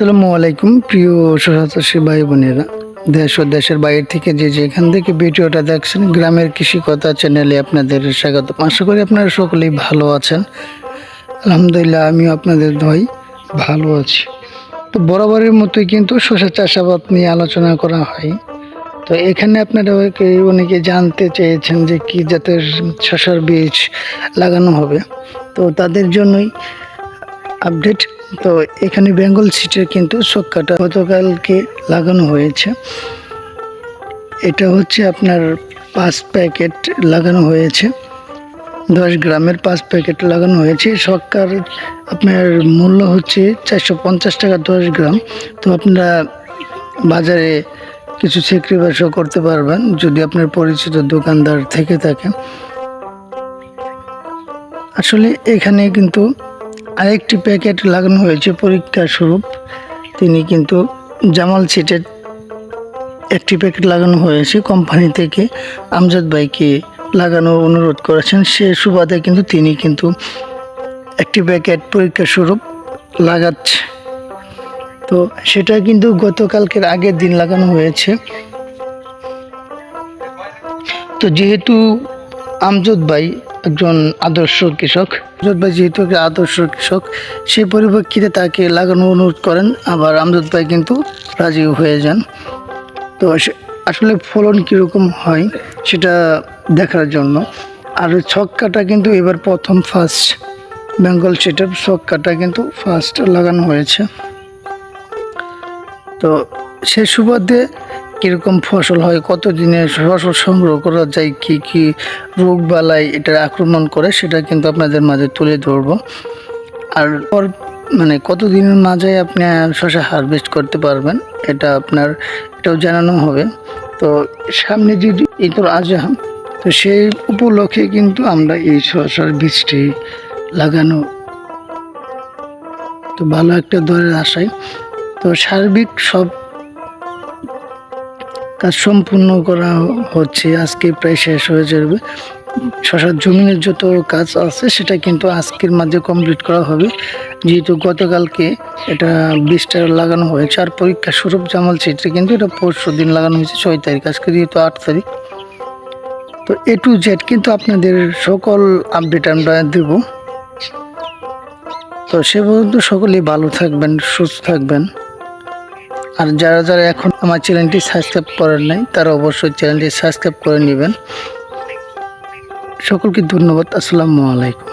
আসসালামু আলাইকুম, প্রিয় সহচাষী ভাই বোনেরা। দেশ ও দেশের বাইরে থেকে যে যেখান থেকে ভিডিওটা দেখছেন, গ্রামের কৃষি কথা চ্যানেলে আপনাদের স্বাগত আশা করি আপনারা সকলেই ভালো আছেন। আলহামদুলিল্লাহ, আমিও আপনাদের দয় ভালো আছি। তো বরাবরের মতোই কিন্তু শসা চাষাবাদ নিয়ে আলোচনা করা হয়। তো এখানে আপনারা অনেকে জানতে চেয়েছেন যে কি জাতের শসার বীজ লাগানো হবে। তো তাদের জন্যই আপডেট তো এখানে বেঙ্গল সিটের কিন্তু সক্কাটা গতকালকে লাগানো হয়েছে। এটা হচ্ছে আপনার পাঁচ প্যাকেট লাগানো হয়েছে। দশ গ্রামের পাঁচ প্যাকেট লাগানো হয়েছে। সক্কার আপনার মূল্য হচ্ছে চারশো পঞ্চাশ টাকা দশ গ্রাম। তো আপনারা বাজারে কিছু স্যাক্রিফাইসও করতে পারবেন যদি আপনার পরিচিত দোকানদার থেকে থাকে। আসলে এখানে কিন্তু আরেকটি প্যাকেট লাগানো হয়েছে পরীক্ষা স্বরূপ। তিনি কিন্তু জামাল সিটের একটি প্যাকেট লাগানো হয়েছে কোম্পানি থেকে। আমজাদ ভাইকে লাগানোর অনুরোধ করেছেন। সে সুবাদে কিন্তু তিনি কিন্তু একটি প্যাকেট পরীক্ষা স্বরূপ লাগাচ্ছে। তো সেটা কিন্তু গতকালকের আগের দিন লাগানো হয়েছে। তো যেহেতু আমজদ ভাই একজন আদর্শ কৃষক। আমজদ ভাই যেহেতু একজন আদর্শ কৃষক, সেই পরিপ্রেক্ষিতে তাকে লাগানো অনুরোধ করেন। আবার আমজদ ভাই কিন্তু রাজি হয়ে যান। তো আসলে ফলন কীরকম হয় সেটা দেখার জন্য। আর ছক্কাটা কিন্তু এবার প্রথম ফার্স্ট বেঙ্গল সেটার ছক্কাটা কিন্তু ফার্স্ট লাগানো হয়েছে। তো সে সুবাদে কীরকম ফসল হয় কত দিনে ফসল সংগ্রহ করা যায়, কি কি রোগ বালাই এটা আক্রমণ করে সেটা কিন্তু আপনাদের মাঝে তুলে ধরবো। আর পর মানে কত দিনের মাঝে আপনি শশা হারভেস্ট করতে পারবেন, এটা আপনার, এটাও জানানো হবে। তো সামনে যদি এই তোর আজহাম তো সেই উপলক্ষে কিন্তু আমরা এই শশার বীজটি লাগানো। তো ভালো একটা দরের আশায়, তো সার্বিক সব কাজ সম্পূর্ণ করা হচ্ছে, আজকে প্রায় শেষ হয়ে যাবে। শশার জমিনের যত কাজ আছে, সেটা কিন্তু আজকের মাঝে কমপ্লিট করা হবে। যেহেতু গতকালকে এটা বীজটা লাগানো হয়েছে, আর পরীক্ষা স্বরূপ জামাল সিটে কিন্তু এটা পরশু দিন লাগানো হয়েছে, ছয় তারিখ। আজকে যেহেতু আট তারিখ। তো এ টু জেড কিন্তু আপনাদের সকল আপডেট আমরা দেবো। তো সে পর্যন্ত সকলেই ভালো থাকবেন, সুস্থ থাকবেন। আর যারা যারা এখন আমার চ্যানেলটি সাবস্ক্রাইব করেন নাই, তারা অবশ্যই চ্যানেলটি সাবস্ক্রাইব করে নেবেন। সকলকে ধন্যবাদ, আসসালামু আলাইকুম।